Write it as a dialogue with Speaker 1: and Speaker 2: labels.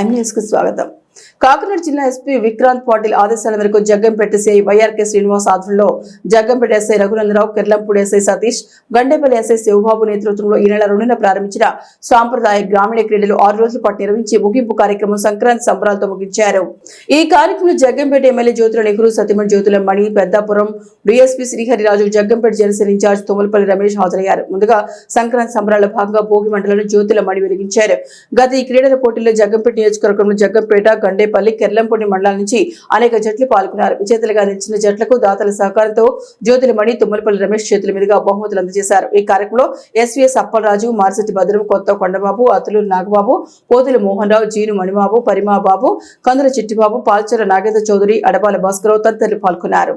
Speaker 1: MS స్వాగతం. కాకినాడ జిల్లా SP Vikrant Patil ఆదేశాల మేరకు జగ్గంపేట సిఐ వైఆర్కే శ్రీనివాస్ ఆధ్వర్యంలో Jaggampeta SI Raghunandarao Kirlampudi SI Satish Gandepalli SI Sivababu నేతృత్వంలో ఈ నెల రెండున ప్రారంభించిన సాంప్రదాయ గ్రామీణ క్రీడలు ఆరు రోజుల పాటు నిర్వహించి ముగింపు కార్యక్రమం సంక్రాంతి సంబరాలతో ముగించారు. ఈ కార్యక్రమంలో జగ్గంపేట ఎమ్మెల్యే జ్యోతుల నెహ్రూ సతీమణి Jyothula Mani Peddapuram DSP Srihariraju Jaggampeta Janasena in charge Thummalapalli Ramesh హాజరయ్యారు. ముందుగా సంక్రాంతి సంబరాల భాగంగా భోగి మండలంలో జ్యోతుల మణి వెలిగించారు. గత ఈ క్రీడల పోటీల్లో జగ్గంపేట నియోజకవర్గంలో జగ్గంపేట గండేపల్లి కెర్లంపూడి మండలాల నుంచి అనేక జట్లు పాల్గొన్నారు. విజేతలుగా నిలిచిన జట్లకు దాతల సహకారంతో జ్యోతిలమణి తుమ్మలపల్లి రమేష్ చేతుల మీదుగా బహుమతులు అందజేశారు. ఈ కార్యక్రమంలో ఎస్వీఎస్ అప్పలరాజు మారిశెట్టి భద్రం కొత్త కొండబాబు అతులూరు నాగబాబు పోతుల మోహన్ రావు జీను మణిబాబు పరిమాబాబు కందుల చిట్టిబాబు పాల్చర నాగేంద్ర చౌదరి అడపాల భాస్కరరావు తదితరులు పాల్గొన్నారు.